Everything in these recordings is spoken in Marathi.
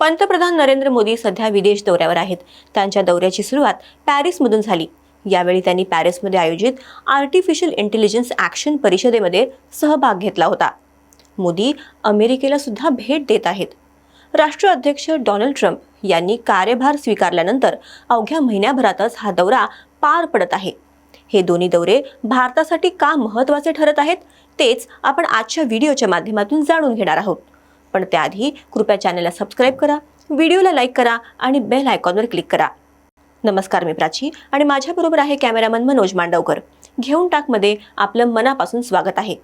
पंतप्रधान नरेंद्र मोदी सध्या विदेश दौऱ्यावर आहेत. त्यांच्या दौऱ्याची सुरुवात पॅरिसमधून झाली. यावेळी त्यांनी पॅरिसमध्ये आयोजित आर्टिफिशियल इंटेलिजन्स ॲक्शन परिषदेमध्ये सहभाग घेतला होता. मोदी अमेरिकेला सुद्धा भेट देत आहेत. राष्ट्राध्यक्ष डोनाल्ड ट्रम्प यांनी कार्यभार स्वीकारल्यानंतर अवघ्या महिन्याभरातच हा दौरा पार पडत आहे. हे दोन्ही दौरे भारतासाठी का महत्त्वाचे ठरत आहेत तेच आपण आजच्या व्हिडिओच्या माध्यमातून जाणून घेणार आहोत. पण त्याआधी कृपया चॅनलला सबस्क्राईब करा व्हिडिओला लाईक करा आणि बेल आयकॉनवर क्लिक करा. नमस्कार मी प्राची आणि माझ्याबरोबर आहे कॅमेरामन मनोज मांडवकर. घेऊन टाकमध्ये आपलं मनापासून स्वागत आहे.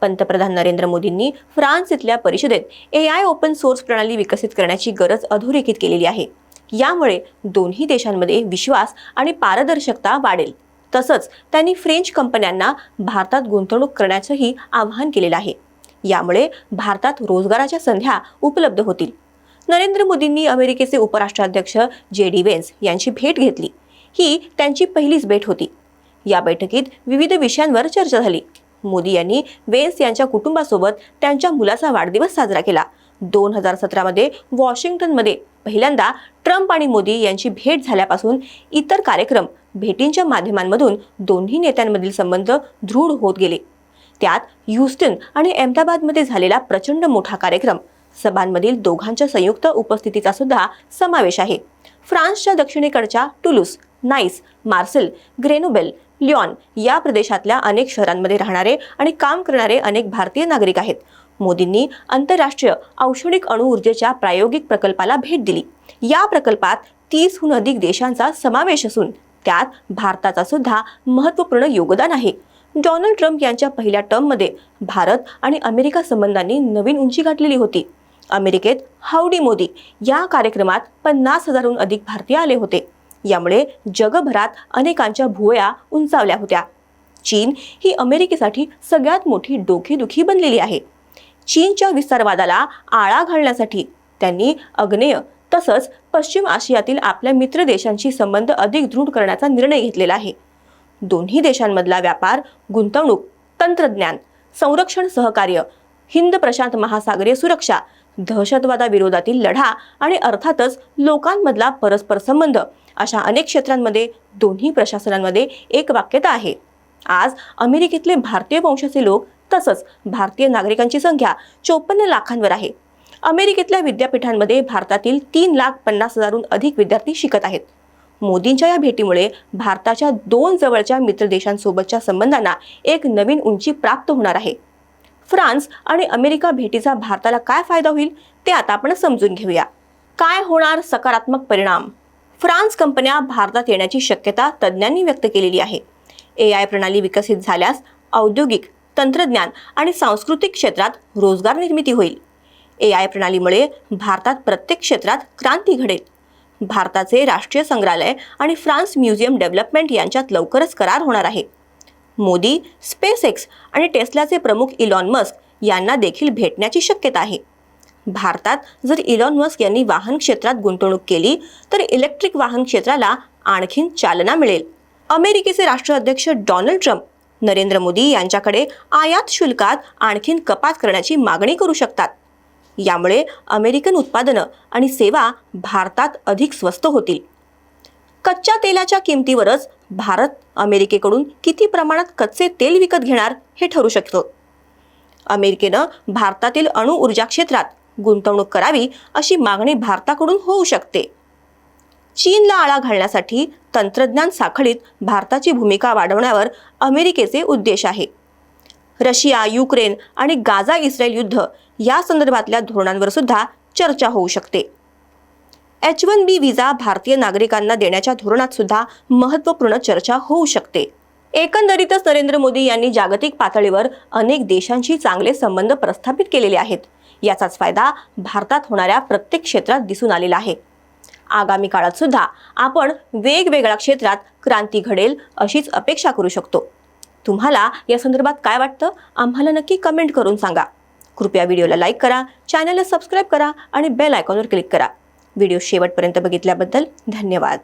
पंतप्रधान नरेंद्र मोदींनी फ्रान्स इथल्या परिषदेत ए आय ओपन सोर्स प्रणाली विकसित करण्याची गरज अधोरेखित केलेली आहे. यामुळे दोन्ही देशांमध्ये विश्वास आणि पारदर्शकता वाढेल. तसंच त्यांनी फ्रेंच कंपन्यांना भारतात गुंतवणूक करण्याचंही आवाहन केलेलं आहे. यामुळे भारतात रोजगाराच्या संध्या उपलब्ध होतील. नरेंद्र मोदींनी अमेरिकेचे उपराष्ट्राध्यक्ष जे डी वेन्स यांची भेट घेतली. ही त्यांची पहिलीच भेट होती. या बैठकीत विविध विषयांवर चर्चा झाली. मोदी यांनी वेन्स यांच्या कुटुंबासोबत त्यांच्या मुलाचा वाढदिवस साजरा केला. दोन हजार सतरामध्ये वॉशिंग्टनमध्ये पहिल्यांदा ट्रम्प आणि मोदी यांची भेट झाल्यापासून इतर कार्यक्रम भेटींच्या माध्यमांमधून दोन्ही नेत्यांमधील संबंध दृढ होत गेले. त्यात ह्युस्टन आणि अहमदाबादमध्ये झालेला प्रचंड मोठा कार्यक्रम. सभांमधील दोघांच्या संयुक्त उपस्थितीचा सुद्धा समावेश आहे. फ्रान्सच्या दक्षिणेकडच्या टुलूस नाईस मार्सेल ग्रेनोबेल लिऑन या प्रदेशातल्या अनेक शहरांमध्ये राहणारे आणि काम करणारे अनेक भारतीय नागरिक आहेत. मोदींनी आंतरराष्ट्रीय औषधिक अणुऊर्जेच्या प्रायोगिक प्रकल्पाला भेट दिली. या प्रकल्पात तीसहून अधिक देशांचा समावेश असून त्यात भारताचा सुद्धा महत्त्वपूर्ण योगदान आहे. डोनाल्ड ट्रम्प यांच्या पहिल्या टर्ममध्ये भारत आणि अमेरिका संबंधांनी नवीन उंची गाठलेली होती. अमेरिकेत हाऊडी मोदी या कार्यक्रमात पन्नास हजारहून अधिक भारतीय आले होते. यामुळे जगभरात अनेकांच्या भुवया उंचावल्या होत्या. चीन ही अमेरिकेसाठी सगळ्यात मोठी डोकेदुखी बनलेली आहे. चीनच्या विस्तारवादाला आळा घालण्यासाठी त्यांनी अग्नेय तसंच पश्चिम आशियातील आपल्या मित्र देशांशी संबंध अधिक दृढ करण्याचा निर्णय घेतलेला आहे. दोन्ही देशांमधला व्यापार गुंतवणूक तंत्रज्ञान संरक्षण सहकार्य हिंद प्रशांत महासागरीय सुरक्षा दहशतवादाविरोधातील लढा आणि अर्थातच लोकांमधला परस्पर संबंध अशा अनेक क्षेत्रांमध्ये दोन्ही प्रशासनांमध्ये एक वाक्यता आहे. आज अमेरिकेतले भारतीय वंशाचे लोक तसंच भारतीय नागरिकांची संख्या चोपन्न लाखांवर आहे. अमेरिकेतल्या विद्यापीठांमध्ये भारतातील तीन लाख पन्नास हजारहून अधिक विद्यार्थी शिकत आहेत. मोदींच्या या भेटीमुळे भारताच्या दोन जवळच्या मित्र देशांसोबतच्या संबंधांना एक नवीन उंची प्राप्त होणार आहे. फ्रान्स आणि अमेरिका भेटीचा भारताला काय फायदा होईल ते आता आपण समजून घेऊया. काय होणार सकारात्मक परिणाम? फ्रान्स कंपन्या भारतात येण्याची शक्यता तज्ज्ञांनी व्यक्त केलेली आहे. ए आय प्रणाली विकसित झाल्यास औद्योगिक तंत्रज्ञान आणि सांस्कृतिक क्षेत्रात रोजगार निर्मिती होईल. ए आय प्रणालीमुळे भारतात प्रत्येक क्षेत्रात क्रांती घडेल. भारताचे राष्ट्रीय संग्रहालय आणि फ्रान्स म्युझियम डेव्हलपमेंट यांच्यात लवकरच करार होणार आहे. मोदी स्पेस एक्स आणि टेस्लाचे प्रमुख इलॉन मस्क यांना देखील भेटण्याची शक्यता आहे. भारतात जर इलॉन मस्क यांनी वाहन क्षेत्रात गुंतवणूक केली तर इलेक्ट्रिक वाहन क्षेत्राला आणखीन चालना मिळेल. अमेरिकेचे राष्ट्राध्यक्ष डोनाल्ड ट्रम्प नरेंद्र मोदी यांच्याकडे आयात शुल्कात आणखीन कपात करण्याची मागणी करू शकतात. यामुळे अमेरिकन उत्पादनं आणि सेवा भारतात अधिक स्वस्त होतील. कच्च्या तेलाच्या किमतीवरच भारत अमेरिकेकडून किती प्रमाणात कच्चे तेल विकत घेणार हे ठरू शकतं. अमेरिकेनं भारतातील अणु ऊर्जा क्षेत्रात गुंतवणूक करावी अशी मागणी भारताकडून होऊ शकते. चीनला आळा घालण्यासाठी तंत्रज्ञान साखळीत भारताची भूमिका वाढवण्यावर अमेरिकेचे उद्देश आहे. रशिया युक्रेन आणि गाझा इस्रायल युद्ध या संदर्भातल्या धोरणांवर सुद्धा चर्चा होऊ शकते. एच वन बी व्हिसा भारतीय नागरिकांना देण्याच्या धोरणात सुद्धा महत्त्वपूर्ण चर्चा होऊ शकते. एकंदरीतच नरेंद्र मोदी यांनी जागतिक पातळीवर अनेक देशांशी चांगले संबंध प्रस्थापित केलेले आहेत. याचाच फायदा भारतात होणाऱ्या प्रत्येक क्षेत्रात दिसून आलेला आहे. आगामी काळात सुद्धा आपण वेगवेगळ्या क्षेत्रात क्रांती घडेल अशीच अपेक्षा करू शकतो. तुम्हाला या संदर्भात काय वाटतं? आम्हाला नक्की कमेंट करून सांगा. कृपया व्हिडिओला लाईक करा चॅनलला सबस्क्राईब करा आणि बेल आयकॉनवर क्लिक करा. व्हिडिओ शेवटपर्यंत बघितल्याबद्दल धन्यवाद.